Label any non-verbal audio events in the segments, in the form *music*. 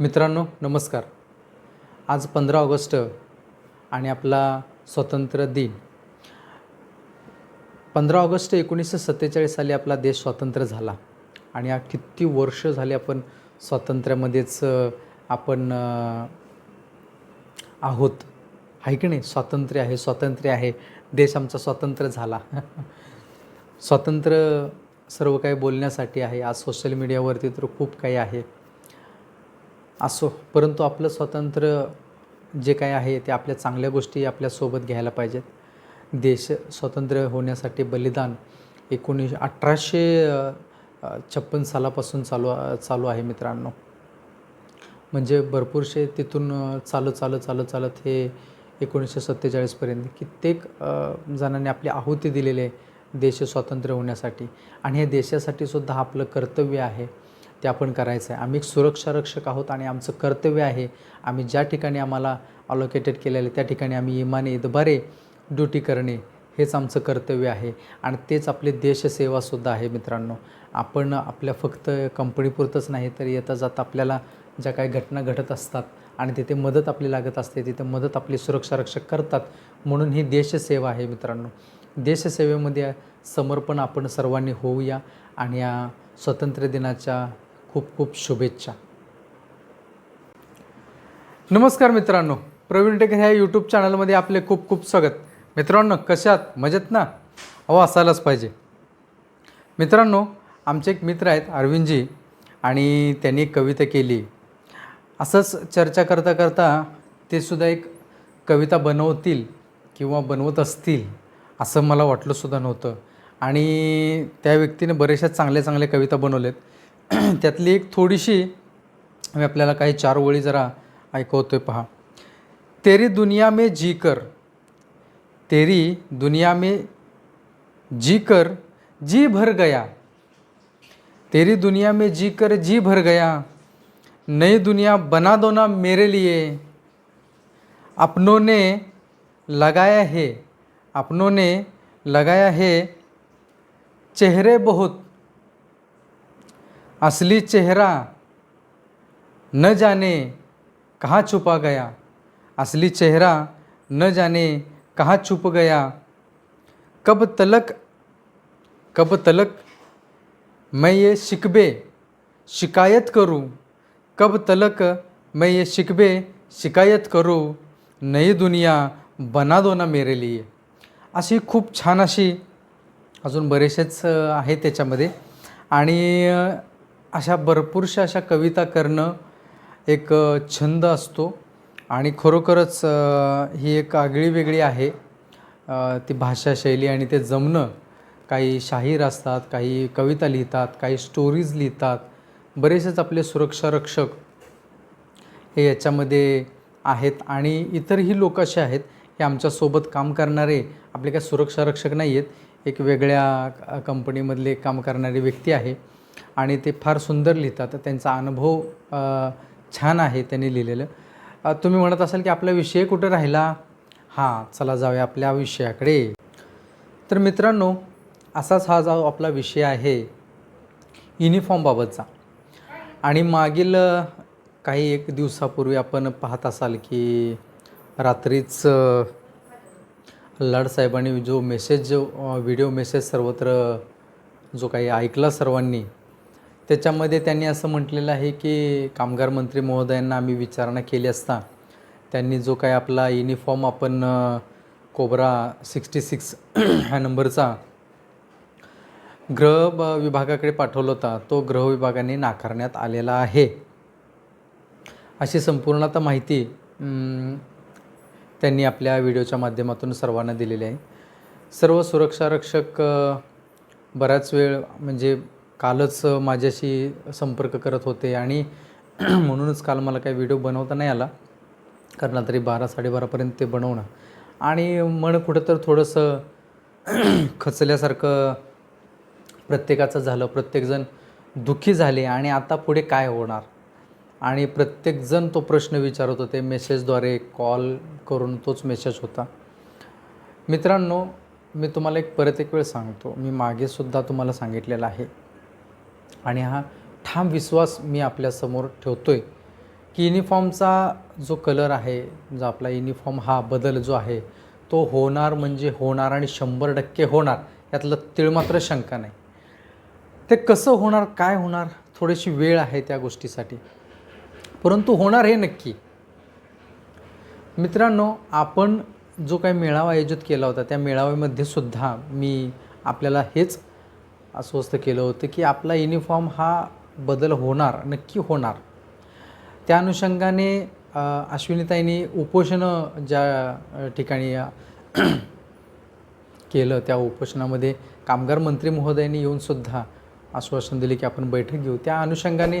मित्रांनो नमस्कार. आज पंधरा ऑगस्ट आणि आपला स्वातंत्र्य दिन. पंधरा ऑगस्ट एकोणीसशे सत्तेचाळीस साली आपला देश स्वातंत्र्य झाला आणि हा किती वर्ष झाले आपण स्वातंत्र्यामध्येच आपण आहोत. आहे की नाही? स्वातंत्र्य आहे स्वातंत्र्य आहे. देश आमचा स्वातंत्र्य झाला. स्वातंत्र्य सर्व काही बोलण्यासाठी आहे. आज सोशल मीडियावरती तर खूप काही आहे. असो परंतु आपलं स्वातंत्र्य जे काही आहे ते आपल्या चांगल्या गोष्टी आपल्यासोबत घ्यायला पाहिजेत. देश स्वतंत्र होण्यासाठी बलिदान एकोणीस अठराशे छप्पन सालापासून चालू चालू आहे मित्रांनो. म्हणजे भरपूरसे तिथून चालत चालत चालत चालत हे एकोणीसशे सत्तेचाळीसपर्यंत कित्येक जणांनी आपली आहुती दिलेली आहे देश स्वतंत्र होण्यासाठी. आणि हे देशासाठी सुद्धा आपलं कर्तव्य आहे ते आपण करायचं आहे आम्ही एक सुरक्षारक्षक आहोत आणि आमचं कर्तव्य आहे आम्ही ज्या ठिकाणी आम्हाला अलोकेटेड केलेलं आहे त्या ठिकाणी आम्ही इमाने इतबारे ड्युटी करणे हेच आमचं कर्तव्य आहे. आणि तेच आपली देशसेवासुद्धा आहे मित्रांनो. आपण आपल्या फक्त कंपनीपुरतंच नाही तर येता जाता आपल्याला ज्या काही घटना घडत असतात आणि तिथे मदत आपली लागत असते तिथे मदत आपली सुरक्षारक्षक करतात म्हणून ही देशसेवा आहे मित्रांनो. देशसेवेमध्ये समर्पण आपण सर्वांनी होऊया आणि या स्वातंत्र्य दिनाच्या खूप खूप शुभेच्छा. नमस्कार मित्रांनो प्रवीण टेकर ह्या यूट्यूब चॅनलमध्ये आपले खूप खूप स्वागत. मित्रांनो कशात मजेत ना? अहो असायलाच पाहिजे. मित्रांनो आमचे एक मित्र आहेत अरविंदजी आणि त्यांनी एक कविता केली. असंच चर्चा करता करता ते सुद्धा एक कविता बनवतील किंवा बनवत असतील असं मला वाटलंसुद्धा नव्हतं. आणि त्या व्यक्तीने बऱ्याचशा चांगल्या चांगल्या कविता बनवल्यात *clears throat* त्यातली एक थोडीशी मी आपल्याला काही चार ओळी जरा ऐकवतोय पहा. तेरी दुनिया में जी कर. तेरी दुनिया में जी कर जी भर गया. तेरी दुनिया में जी कर जी भर गया. नई दुनिया बना दो ना मेरे लिए. अपनों ने लगाया है अपनों ने लगाया है चेहरे बहुत. असली चेहरा न जाने कहाँ छुपा गया? असली चेहरा न जाने कहाँ छुप गया? कब तलक कब तलक मैं ये शिकबे शिकायत करूँ? कब तलक मैं ये शिकबे शिकायत करूँ? नई दुनिया बना दो ना मेरे लिए। अशी खूप छान अशी अजून बरेचसेच आहे त्याच्यामध्ये. आणि अशा भरपूरशा अशा कविता करणं एक छंद असतो. आणि खरोखरच ही एक आगळी वेगळी आहे. ती भाषा शैली आणि ते जमणं. काही शाहीर असतात काही कविता लिहितात काही स्टोरीज लिहितात. बरेचसेच आपले सुरक्षारक्षक हे याच्यामध्ये आहेत. आणि इतरही लोक असे आहेत हे आमच्यासोबत काम करणारे आपले काय सुरक्षारक्षक नाही आहेत एक वेगळ्या कंपनीमधले काम करणारी व्यक्ती आहे. आणि ते फार सुंदर लिहितात. त्यांचा अनुभव छान आहे त्यांनी लिहिलेलं. तुम्ही म्हणत असाल की आपला विषय कुठं राहिला? हां चला जाऊया आपल्या विषयाकडे. तर मित्रांनो असाच हा जो आपला विषय आहे युनिफॉर्मबाबतचा आणि मागील काही एक दिवसापूर्वी आपण पाहत असाल की रात्रीच अ, साहेबांनी जो मेसेज जो व्हिडिओ मेसेज सर्वत्र जो काही ऐकला सर्वांनी त्याच्यामध्ये त्यांनी असं म्हटलेलं आहे की कामगार मंत्री महोदयांना आम्ही विचारणा केली असता त्यांनी जो काही आपला युनिफॉर्म आपण कोबरा सिक्स्टी सिक्स ह्या नंबरचा गृह विभागाकडे पाठवला होता तो गृह विभागाने नाकारण्यात आलेला आहे. अशी संपूर्ण आता माहिती त्यांनी आपल्या व्हिडिओच्या माध्यमातून सर्वांना दिलेली आहे. सर्व सुरक्षारक्षक बराच वेळ म्हणजे कालच माझ्याशी संपर्क करत होते आणि *clears throat* म्हणूनच काल मला काही व्हिडिओ बनवता नाही आला. कारण रात्री बारा साडेबारापर्यंत ते बनवणं. आणि मन कुठं तर थोडंसं *clears throat* खचल्यासारखं प्रत्येकाचं झालं. प्रत्येकजण दुःखी झाले आणि आता पुढे काय होणार? आणि प्रत्येकजण तो प्रश्न विचारत होते. मेसेजद्वारे कॉल करून तोच मेसेज होता. मित्रांनो मी तुम्हाला एक परत एक वेळ सांगतो. मी मागेसुद्धा तुम्हाला सांगितलेलं आहे. आणि हा ठाम विश्वास मी आपल्यासमोर ठेवतो आहे की युनिफॉर्मचा जो कलर आहे जो आपला युनिफॉर्म हा बदल जो आहे तो होणार म्हणजे होणार आणि शंभर टक्के होणार यातलं तिळमात्र शंका नाही. ते कसं होणार काय होणार थोडीशी वेळ आहे त्या गोष्टीसाठी. परंतु होणार हे नक्की. मित्रांनो आपण जो काही मेळावा आयोजित केला होता त्या मेळाव्यामध्ये सुद्धा मी आपल्याला हेच अस्वस्थ केलं होतं की आपला युनिफॉर्म हा बदल होणार नक्की होणार. त्या अनुषंगाने अश्विनीताईंनी उपोषणं ज्या ठिकाणी केलं त्या उपोषणामध्ये कामगार मंत्री महोदयांनी येऊनसुद्धा आश्वासन दिले की आपण बैठक घेऊ. त्या अनुषंगाने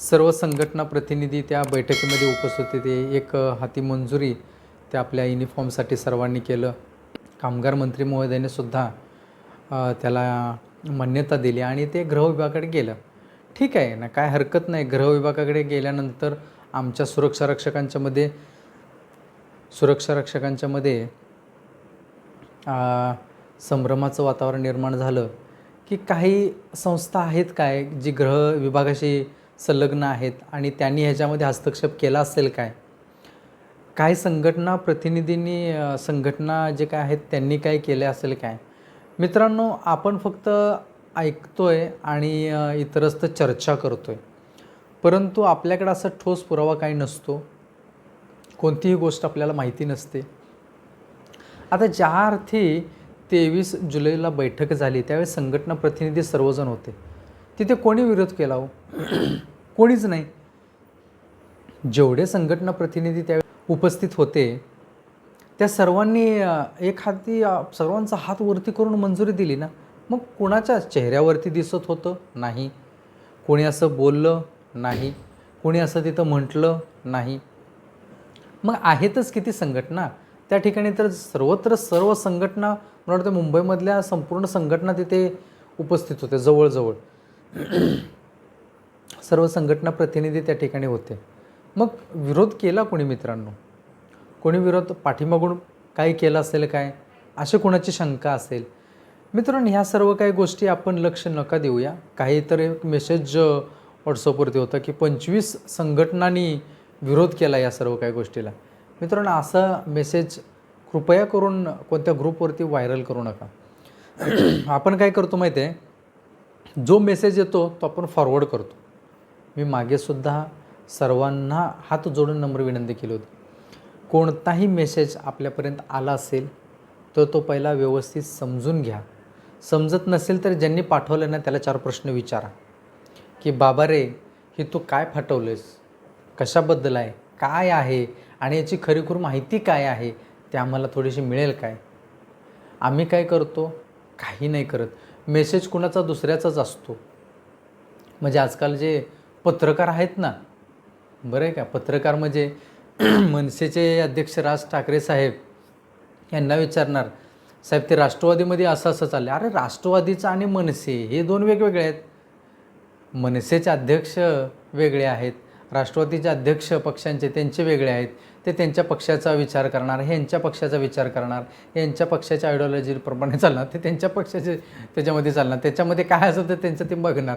सर्व संघटना प्रतिनिधी त्या बैठकीमध्ये उपस्थित होते. एक हाती मंजुरी त्या आपल्या युनिफॉर्मसाठी सर्वांनी केलं. कामगार मंत्री महोदयाने सुद्धा त्याला मान्यता दिली आणि ते गृहविभागाकडे गेलं. ठीक आहे ना काय हरकत नाही. गृहविभागाकडे गेल्यानंतर आमच्या सुरक्षा रक्षकांच्यामध्ये सुरक्षा रक्षकांच्यामध्ये संभ्रमाचं वातावरण निर्माण झालं की काही संस्था आहेत काय जी ग्रह विभागाशी संलग्न आहेत आणि त्यांनी ह्याच्यामध्ये हस्तक्षेप केला असेल काय? काही संघटना प्रतिनिधींनी संघटना जे काय आहेत त्यांनी काय केले असेल काय? मित्रांनो आपण फक्त ऐकतोय आणि अ, इतरस्त चर्चा करतोय. परंतु आपल्याकडे असा ठोस पुरावा काही नसतो. कोणतीही गोष्ट आपल्याला माहिती नसते. आता ज्या अर्थी तेवीस जुलैला बैठक झाली त्यावेळी संघटना प्रतिनिधी सर्वजण होते. तिथे कोणी विरोध केला हो? कोणीच नाही. जेवढे संघटना प्रतिनिधी त्यावेळी उपस्थित होते त्या सर्वांनी एक हाती सर्वांचा हात वरती करून मंजुरी दिली ना मग कोणाच्या चेहऱ्यावरती दिसत होतं? नाही. कोणी असं बोललं? नाही. कोणी असं तिथं म्हटलं? नाही. मग आहेतच किती संघटना? त्या ठिकाणी तर सर्वत्र सर्व संघटना मला वाटतं मुंबईमधल्या संपूर्ण संघटना तिथे उपस्थित होत्या जवळजवळ. *clears throat* सर्व संघटना प्रतिनिधी त्या ठिकाणी होते. मग विरोध केला कोणी मित्रांनो? कोणी विरोध पाठीमागून काय केलं असेल काय? अशी कोणाची शंका असेल? मित्रांनो ह्या सर्व काही गोष्टी आपण लक्ष नका देऊया. काहीतरी एक मेसेज व्हॉट्सअपवरती होता की पंचवीस संघटनांनी विरोध केला या सर्व काही गोष्टीला. मित्रांनो असा मेसेज कृपया करून कोणत्या ग्रुपवरती व्हायरल करू नका. *clears throat* आपण काय करतो माहिती आहे जो मेसेज येतो तो आपण फॉरवर्ड करतो. मी मागेसुद्धा सर्वांना हात जोडून नम्र विनंती केली होती. कोणताही मेसेज आपल्यापर्यंत आला असेल तर तो पहिला व्यवस्थित समजून घ्या. समजत नसेल तर ज्यांनी पाठवलं ना त्याला चार प्रश्न विचारा. की बाबा रे ही तू काय फाटवलेस कशाबद्दल आहे? काय आहे? आणि याची खरीखूर माहिती काय आहे? ते आम्हाला थोडीशी मिळेल काय? आम्ही काय करतो? काही नाही करत. मेसेज कुणाचा? दुसऱ्याचाच असतो. म्हणजे आजकाल जे पत्रकार आहेत ना बरं आहे का? पत्रकार म्हणजे *clears throat* मनसेचे अध्यक्ष राज ठाकरे साहेब यांना विचारणार साहेब ते राष्ट्रवादीमध्ये असं असं चाललं अरे राष्ट्रवादीचं आणि मनसे हे दोन वेगवेगळे आहेत. मनसेचे अध्यक्ष वेगळे आहेत राष्ट्रवादीचे अध्यक्ष पक्षांचे त्यांचे वेगळे आहेत ते त्यांच्या पक्षाचा विचार करणार ह्यांच्या पक्षाचा विचार करणार यांच्या पक्षाच्या आयडिओलॉजीप्रमाणे चालणार ते त्यांच्या पक्षाचे त्याच्यामध्ये चालणार त्याच्यामध्ये काय असं तर त्यांचं ते बघणार.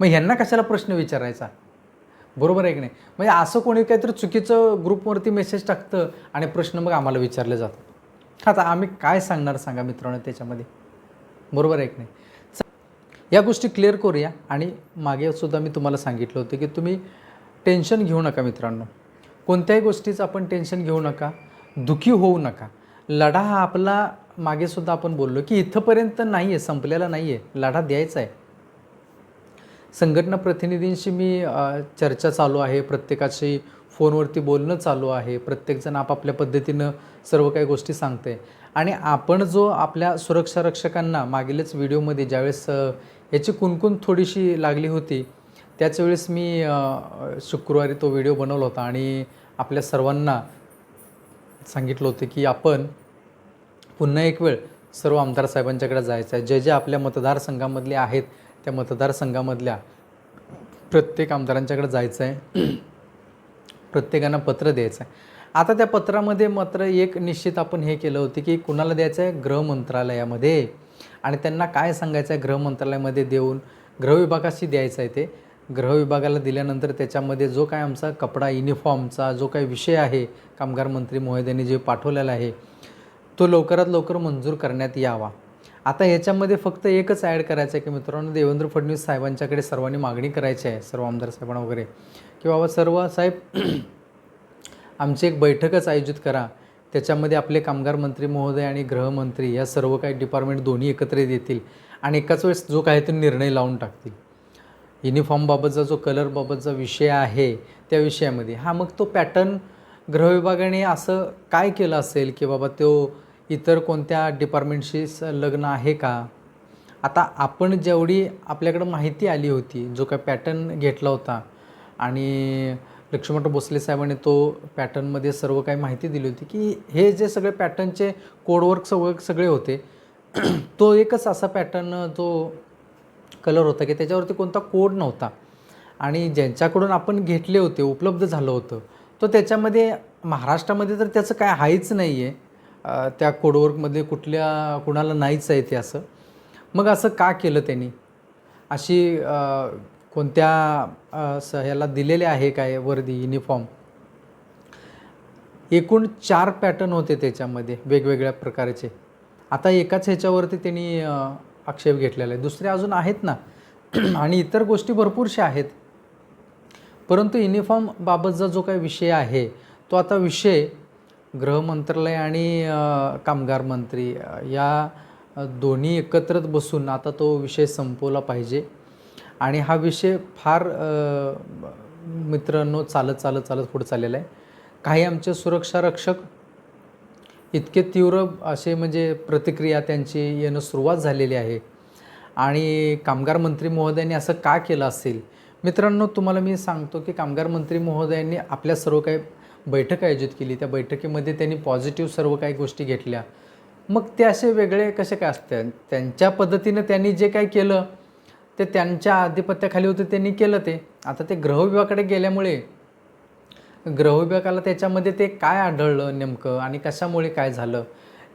मग ह्यांना कशाला प्रश्न विचारायचा? बरोबर आहे की नाही? म्हणजे असं कोणी काहीतरी चुकीचं ग्रुपवरती मेसेज टाकतं आणि प्रश्न मग आम्हाला विचारले जातात. आता आम्ही काय सांगणार सांगा मित्रांनो त्याच्यामध्ये? बरोबर आहे की नाही? या गोष्टी क्लिअर करूया आणि मागे सुद्धा मी तुम्हाला सांगितलं होतं की तुम्ही टेन्शन घेऊ नका मित्रांनो. कोणत्याही गोष्टीचं आपण टेन्शन घेऊ नका दुखी होऊ नका. लढा हा आपला मागेसुद्धा आपण बोललो की इथंपर्यंत नाही आहे संपलेला नाही आहे लढा द्यायचा आहे. संघटना प्रतिनिधींशी मी चर्चा चालू आहे. प्रत्येकाशी फोनवरती बोलणं चालू आहे. प्रत्येकजण आपापल्या पद्धतीनं सर्व काही गोष्टी सांगते आणि आपण जो आपल्या सुरक्षा रक्षकांना मागीलच व्हिडिओमध्ये ज्यावेळेस याची कुणकुण थोडीशी लागली होती त्याच वेळेस मी शुक्रवारी तो व्हिडिओ बनवला होता. आणि आपल्या सर्वांना सांगितलं होतं की आपण पुन्हा एक वेळ सर्व आमदार साहेबांच्याकडे जायचं आहे. जे जे आपल्या मतदारसंघामधले आहेत त्या मतदारसंघामधल्या प्रत्येक आमदारांच्याकडे जायचं आहे प्रत्येकांना पत्र द्यायचं आहे आता त्या पत्रामध्ये मात्र एक निश्चित आपण हे केलं होतं की कुणाला द्यायचं आहे गृह मंत्रालयामध्ये. आणि त्यांना काय सांगायचं आहे गृह मंत्रालयामध्ये देऊन? गृह विभागाशी द्यायचं आहे ते. गृह विभागाला दिल्यानंतर त्याच्यामध्ये जो काय आमचा कपडा युनिफॉर्मचा जो काही विषय आहे कामगार मंत्री महोदयांनी जे पाठवलेला आहे तो लवकरात लवकर मंजूर करण्यात यावा. आता याच्यामध्ये फक्त एकच ॲड करायचं आहे की मित्रांनो देवेंद्र फडणवीस साहेबांच्याकडे सर्वांनी मागणी करायची आहे सर्व आमदार साहेबांना वगैरे. की बाबा सर्व साहेब *clears throat* आमची एक बैठकच आयोजित करा. त्याच्यामध्ये आपले कामगार मंत्री महोदय आणि गृहमंत्री या सर्व काही डिपार्टमेंट दोन्ही एकत्रित येतील आणि एकाच वेळेस जो काही तो निर्णय लावून टाकतील. युनिफॉर्मबाबतचा जो कलरबाबतचा विषय आहे त्या विषयामध्ये. हा मग तो पॅटर्न गृहविभागाने असं काय केलं असेल की बाबा तो इतर कोणत्या डिपार्टमेंटशी स- लग्न आहे का? आता आपण जेवढी आपल्याकडं माहिती आली होती जो काय पॅटर्न घेतला होता आणि लक्ष्मण भोसले साहेबांनी तो पॅटर्नमध्ये सर्व काही माहिती दिली होती की हे जे सगळे पॅटर्नचे कोडवर्क सगळे सगळे होते *clears throat* तो एकच असा पॅटर्न तो कलर होता की त्याच्यावरती कोणता कोड नव्हता. आणि ज्यांच्याकडून आपण घेतले होते उपलब्ध झालं होतं तो त्याच्यामध्ये महाराष्ट्रामध्ये तर त्याचं काय आहेच नाही आहे त्या कोडवर्कमध्ये कुठल्या कुणाला नाहीच आहे ते असं. मग असं का केलं त्यांनी? अशी कोणत्या स ह्याला दिलेले आहे काय वर्दी युनिफॉर्म एकूण चार पॅटर्न होते त्याच्यामध्ये वेगवेगळ्या प्रकारचे. आता एकाच ह्याच्यावरती त्यांनी आक्षेप घेतलेला आहे. दुसरे अजून आहेत ना? *clears throat* आणि इतर गोष्टी भरपूरशा आहेत. परंतु युनिफॉर्मबाबतचा जो काही विषय आहे तो आता विषय गृह मंत्रालय आणि कामगार मंत्री या दोन्ही एकत्रच बसून आता तो विषय संपवला पाहिजे. आणि हा विषय फार मित्रांनो चालत चालत चालत पुढे चाललेला आहे. काही आमचे सुरक्षा रक्षक इतके तीव्र असे म्हणजे प्रतिक्रिया त्यांची येणं सुरुवात झालेली आहे. आणि कामगार मंत्री महोदयांनी असं का केलं असेल? मित्रांनो तुम्हाला मी सांगतो की कामगार मंत्री महोदयांनी आपल्या सर्व काही बैठक आयोजित केली. त्या बैठकीमध्ये त्यांनी पॉझिटिव्ह सर्व काही गोष्टी घेतल्या. मग ते असे वेगळे कसे काय असते? त्यांच्या पद्धतीनं त्यांनी जे काही केलं ते त्यांच्या आधिपत्याखाली होतं त्यांनी केलं ते. आता ते गृहविभागाकडे गेल्यामुळे गृहविभागाला त्याच्यामध्ये ते काय आढळलं नेमकं आणि कशामुळे काय झालं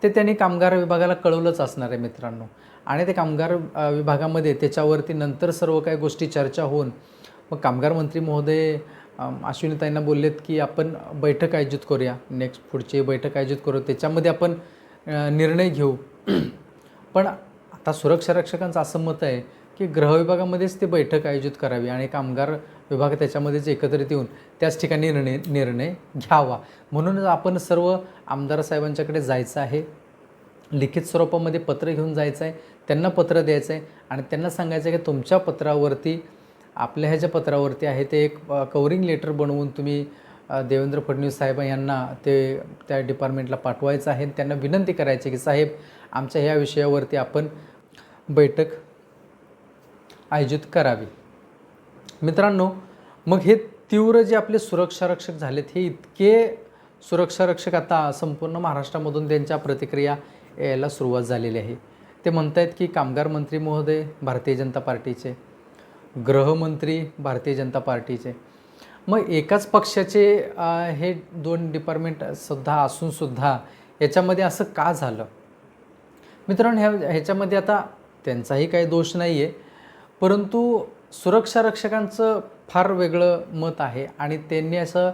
ते त्यांनी कामगार विभागाला कळवलंच असणार आहे मित्रांनो. आणि ते कामगार विभागामध्ये त्याच्यावरती नंतर सर्व काही गोष्टी चर्चा होऊन मग कामगार मंत्री महोदय अश्विनीताईंना बोललेत की आपण बैठक आयोजित करूया. नेक्स्ट पुढची बैठक आयोजित करू. त्याच्यामध्ये आपण निर्णय घेऊ. *clears throat* पण आता सुरक्षा रक्षकांचं असं मत आहे की गृहविभागामध्येच ते बैठक आयोजित करावी आणि कामगार विभाग त्याच्यामध्येच एकत्रित येऊन त्याच ठिकाणी निर्णय निर्णय घ्यावा. म्हणूनच आपण सर्व आमदार साहेबांच्याकडे जायचं आहे. लिखित स्वरूपामध्ये पत्र घेऊन जायचं आहे त्यांना पत्र द्यायचं आहे आणि त्यांना सांगायचं आहे की तुमच्या पत्रावरती आपल्या ह्या ज्या पत्रावरती आहे ते एक कवरिंग लेटर बनवून तुम्ही देवेंद्र फडणवीस साहेब यांना ते त्या डिपार्टमेंटला पाठवायचं आहे. त्यांना विनंती करायची की साहेब आमच्या ह्या विषयावरती आपण बैठक आयोजित करावी. मित्रांनो मग हे तीव्र जे आपले सुरक्षा रक्षक झालेत हे इतके सुरक्षा रक्षक आता संपूर्ण महाराष्ट्रामधून त्यांच्या प्रतिक्रिया यायला सुरुवात झालेली आहे. ते म्हणत आहेत की कामगार मंत्री महोदय भारतीय जनता पार्टीचे गृहमंत्री भारतीय जनता पार्टीचे. मग एकाच पक्षाचे हे दोन डिपार्टमेंट सुद्धा असूनसुद्धा याच्यामध्ये असं का झालं? मित्रांनो ह्या ह्याच्यामध्ये आता त्यांचाही काही दोष नाही आहे परंतु सुरक्षा रक्षकांचं फार वेगळं मत आहे आणि त्यांनी असं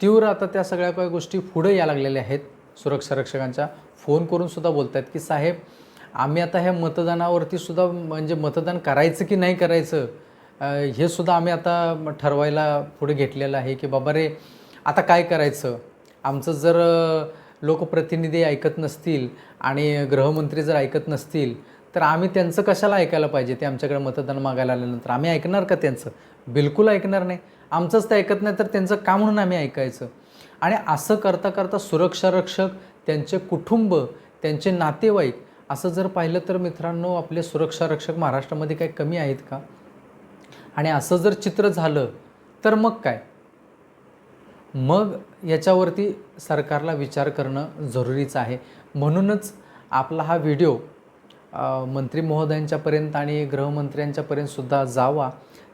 तीव्र आता त्या सगळ्या काही गोष्टी पुढे या लागलेल्या आहेत. सुरक्षा रक्षकांच्या फोन करूनसुद्धा बोलत आहेत की साहेब आम्ही आता ह्या मतदानावरती सुद्धा म्हणजे मतदान करायचं की नाही करायचं हे सुद्धा आम्ही आता ठरवायला पुढे घेतलेलं आहे की बाबा रे आता काय करायचं? आमचं जर लोकप्रतिनिधी ऐकत नसतील आणि गृहमंत्री जर ऐकत नसतील तर आम्ही त्यांचं कशाला ऐकायला पाहिजे? ते आमच्याकडे मतदान मागायला आल्यानंतर आम्ही ऐकणार का त्यांचं? बिलकुल ऐकणार नाही. आमचंच ते ऐकत नाही तर त्यांचं का म्हणून आम्ही ऐकायचं? आणि असं करता करता सुरक्षा रक्षक त्यांचे कुटुंब त्यांचे नातेवाईक असं जर पाहिलं तर मित्रांनो आपले सुरक्षा रक्षक महाराष्ट्रामध्ये काही कमी आहेत का? आणि असं जर चित्र झालं तर मग काय? मग याच्यावरती सरकारला विचार करणं जरुरीचं आहे. म्हणूनच आपला हा व्हिडिओ मंत्री महोदयांच्यापर्यंत आणि गृहमंत्र्यांच्यापर्यंतसुद्धा जावा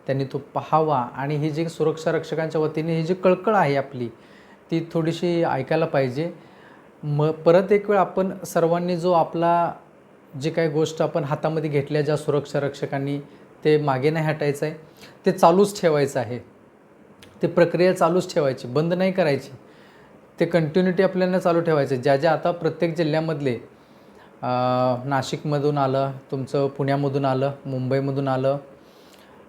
त्यांनी तो पाहावा आणि ही जी सुरक्षा रक्षकांच्या वतीने ही जी कळकळ आहे आपली ती थोडीशी ऐकायला पाहिजे. म परत एक वेळ आपण सर्वांनी जो आपला जी काही गोष्ट आपण हातामध्ये घेतल्या ज्या सुरक्षा रक्षकांनी ते मागे नाही हटायचं आहे. ते चालूच ठेवायचं आहे. ते प्रक्रिया चालूच ठेवायची बंद नाही करायची. ते कंटिन्युटी आपल्याला चालू ठेवायचं ज्या ज्या आता प्रत्येक जिल्ह्यामधले नाशिकमधून आलं तुमचं पुण्यामधून आलं मुंबईमधून आलं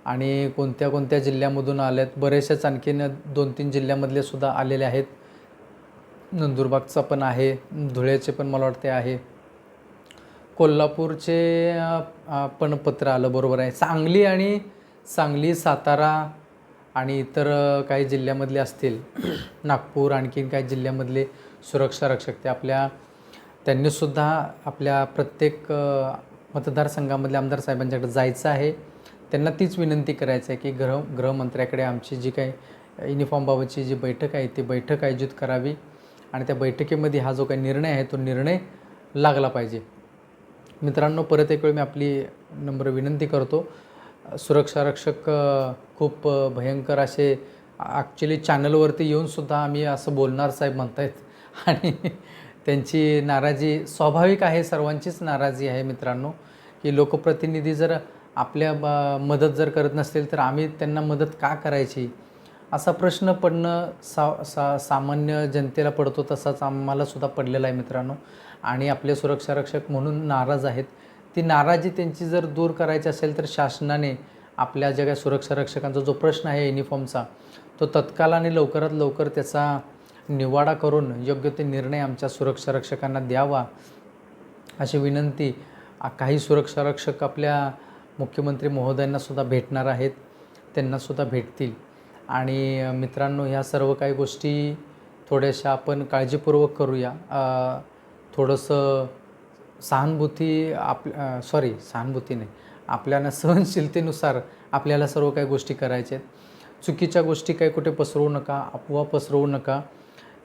आणि कोणत्या कोणत्या जिल्ह्यामधून आल्यात बरेचशाच आणखीन दोन तीन जिल्ह्यामधले सुद्धा आलेले आहेत. नंदुरबागचा पण आहे धुळ्याचे पण मला वाटते आहे. कोल्हापूरचे पण पत्र आलं बरोबर आहे. सांगली आणि सांगली सातारा आणि इतर काही जिल्ह्यामधले असतील. *clears throat* नागपूर आणखीन काही जिल्ह्यामधले सुरक्षा रक्षक ते आपल्या त्यांनीसुद्धा आपल्या प्रत्येक मतदारसंघामधले मतदारसंघामधल्या आमदार साहेबांच्याकडे जायचं आहे. त्यांना तीच विनंती करायचं आहे की गृह गृहमंत्र्याकडे आमची जी काही युनिफॉर्मबाबतची जी बैठक आहे ती बैठक आयोजित करावी आणि त्या बैठकीमध्ये हा जो काही निर्णय आहे तो निर्णय लागला पाहिजे. मित्रांनो परत एक वेळ मी आपली नम्र विनंती करतो. सुरक्षा रक्षक खूप भयंकर असे ॲक्च्युली चॅनलवरती येऊनसुद्धा आम्ही असं बोलणार साहेब म्हणतायत. आणि त्यांची नाराजी स्वाभाविक आहे सर्वांचीच नाराजी आहे मित्रांनो की लोकप्रतिनिधी जर आपल्या मदत जर करत नसतील तर आम्ही त्यांना मदत का करायची? असा प्रश्न पडणं सा सा सामान्य जनतेला पडतो तसाच आम्हालासुद्धा पडलेला आहे मित्रांनो. आणि आपले सुरक्षा रक्षक म्हणून नाराज आहेत. ती नाराजी त्यांची जर दूर करायची असेल तर शासनाने आपल्या ज्या काही सुरक्षा रक्षकांचा जो प्रश्न आहे युनिफॉर्मचा तो तत्काळ आणि लवकरात लवकर त्याचा निवाडा करून योग्य ते निर्णय आमच्या सुरक्षा रक्षकांना द्यावा अशी विनंती काही सुरक्षा रक्षक आपल्या मुख्यमंत्री महोदयांनासुद्धा भेटणार आहेत. त्यांनासुद्धा भेटतील. आणि मित्रांनो ह्या सर्व काही गोष्टी थोड्याशा आपण काळजीपूर्वक करूया. थोडंसं सहानुभूती आप सॉरी सहानुभूती नाही. आपल्याला *laughs* सहनशीलतेनुसार आपल्याला सर्व काही गोष्टी करायच्या आहेत. चुकीच्या गोष्टी काही कुठे पसरवू नका अफवा पसरवू नका.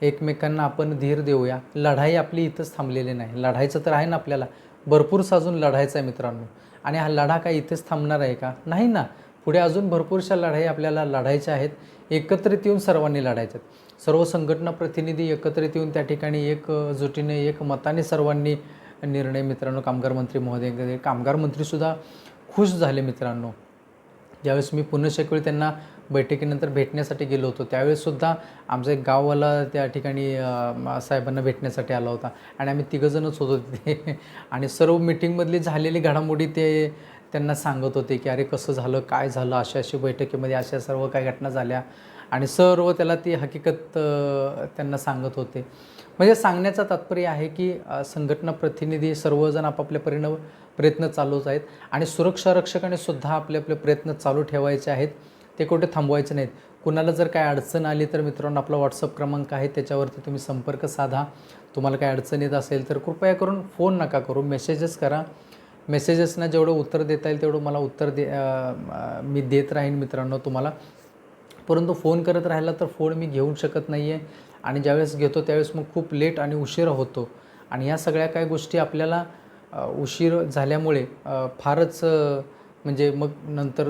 एकमेकांना आपण धीर देऊया. लढाई आपली इथंच थांबलेली नाही. लढायचं तर आहे ना आपल्याला. भरपूर साजून लढायचं आहे मित्रांनो. आणि हा लढा काय इथेच थांबणार आहे का? नाही ना. पुढे अजून भरपूरशा लढाई आपल्याला लढायच्या आहेत. एकत्रित येऊन सर्वांनी लढायच्या आहेत सर्व संघटना प्रतिनिधी एकत्रित येऊन त्या ठिकाणी एक जुटीने एक मताने सर्वांनी निर्णय मित्रांनो कामगार मंत्री महोदय कामगार मंत्रीसुद्धा खुश झाले मित्रांनो. ज्यावेळेस मी पुन्हा वेळी त्यांना बैठकीनंतर भेटण्यासाठी गेलो होतो त्यावेळेससुद्धा आमचा एक गाववाला त्या ठिकाणी साहेबांना भेटण्यासाठी आला होता आणि आम्ही तिघंजणच होतो तिथे. *laughs* आणि सर्व मिटिंगमधली झालेली घडामोडी ते त्यांना सांगत होते की अरे कसं झालं? काय झालं? अशा अशी बैठकीमध्ये अशा सर्व काही घटना झाल्या. आणि सर्व त्याला ती हकीकत त्यांना सांगत होते. म्हणजे सांगण्याचा तात्पर्य आहे की संघटना प्रतिनिधी सर्वजण आपापल्या परिण प्रयत्न चालूच आहेत. आणि सुरक्षा रक्षकाने सुद्धा आपले आपले प्रयत्न चालू ठेवायचे आहेत. ते कुठे थांबवायचे नाहीत. कुणाला जर काय अडचण आली तर मित्रांनो आपला व्हॉट्सअप क्रमांक आहे. त्याच्यावरती तुम्ही संपर्क साधा. तुम्हाला काय अडचण येत असेल तर कृपया करून फोन नका करू. मेसेजेस करा. मेसेजेसना जेवढं उत्तर देता येईल तेवढं मला उत्तर दे मी देत राहीन मित्रांनो तुम्हाला. परंतु फोन करत राहिला तर फोन मी घेऊ शकत नाही आहे आणि ज्यावेळेस घेतो त्यावेळेस मग खूप लेट आणि उशीर होतो. आणि या सगळ्या काही गोष्टी आपल्याला उशीर झाल्यामुळे फारच म्हणजे मग नंतर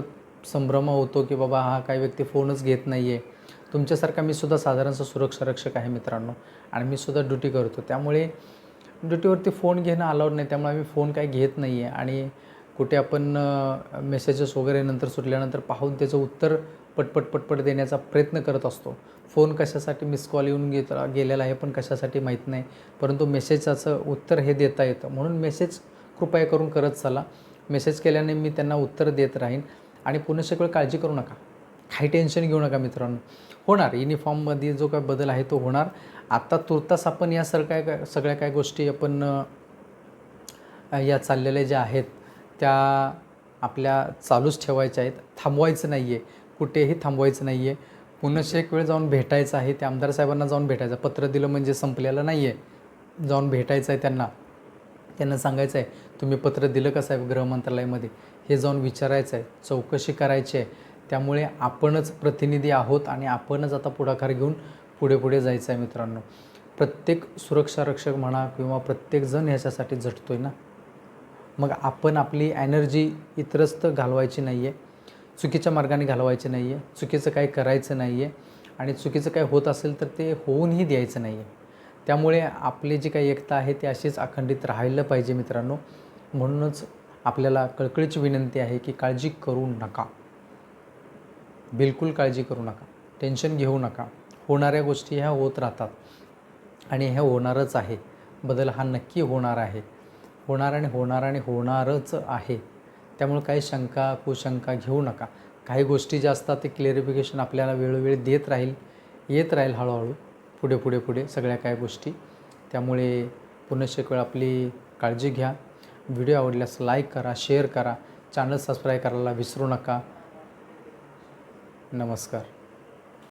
संभ्रम होतो की बाबा हा काही व्यक्ती फोनच घेत नाही आहे तुमच्यासारखा मी सुद्धा साधारणसा सुरक्षा रक्षक आहे मित्रांनो. आणि मी सुद्धा ड्युटी करतो. त्यामुळे ड्युटीवरती फोन घेणं अलाउड नाही. त्यामुळे आम्ही फोन काही घेत नाही आहे आणि कुठे आपण मेसेजेस वगैरे नंतर सुटल्यानंतर पाहून त्याचं उत्तर पटपट पटपट देण्याचा प्रयत्न करत असतो. फोन कशासाठी मिस कॉल येऊन घेत गेलेला आहे पण कशासाठी माहीत नाही. परंतु मेसेजचं उत्तर हे देता येतं. म्हणून मेसेज कृपया करून करत चला. मेसेज केल्याने मी त्यांना उत्तर देत राहीन. आणि पुन्हा वेळ काळजी करू नका. काही टेन्शन घेऊ नका मित्रांनो. होणार. युनिफॉर्ममध्ये जो काय बदल आहे तो होणार. आत्ता तुर्तास आपण या सगळ्या काय सगळ्या काय गोष्टी आपण या चाललेल्या ज्या आहेत त्या आपल्या चालूच ठेवायच्या आहेत. थांबवायचं नाही आहे कुठेही थांबवायचं नाही आहे पुन्हा एक वेळ जाऊन भेटायचं आहे. त्या आमदार साहेबांना जाऊन भेटायचं पत्र दिलं म्हणजे संपलेलं नाही आहे जाऊन भेटायचं आहे त्यांना. त्यांना सांगायचं आहे तुम्ही पत्र दिलं का साहेब गृहमंत्रालयामध्ये हे जाऊन विचारायचं आहे. चौकशी करायची आहे. त्यामुळे आपणच प्रतिनिधी आहोत आणि आपणच आता पुढाकार घेऊन पुढे पुढे जायचं आहे मित्रांनो. प्रत्येक सुरक्षा रक्षक म्हणा किंवा प्रत्येकजण ह्याच्यासाठी झटतो आहे ना? मग आपण आपली एनर्जी इतरस्त घालवायची नाही आहे चुकीच्या मार्गाने घालवायचे नाही आहे चुकीचं काही करायचं नाही आहे आणि चुकीचं काही होत असेल तर ते होऊनही द्यायचं नाही आहे त्यामुळे आपली जी काही एकता आहे ती अशीच अखंडित राहायला पाहिजे मित्रांनो. म्हणूनच आपल्याला कळकळीची विनंती आहे की काळजी करू नका. बिलकुल काळजी करू नका. टेन्शन घेऊ नका. होणाऱ्या गोष्टी ह्या होत राहतात आणि ह्या होणारच आहे. बदल हा नक्की होणार आहे. होणार आणि होणार आणि होणारच आहे. त्यामुळे काही शंका कुशंका घेऊ नका. काही गोष्टी ज्या असतात ते क्लिअरिफिकेशन आपल्याला वेळोवेळी देत राहील येत राहील हळूहळू. पुढे पुढे पुढे सगळ्या काही गोष्टी. त्यामुळे पुनश्च एक वेळ आपली काळजी घ्या. व्हिडिओ आवडल्यास लाईक करा शेअर करा. चॅनल सबस्क्राईब करायला विसरू नका. नमस्कार.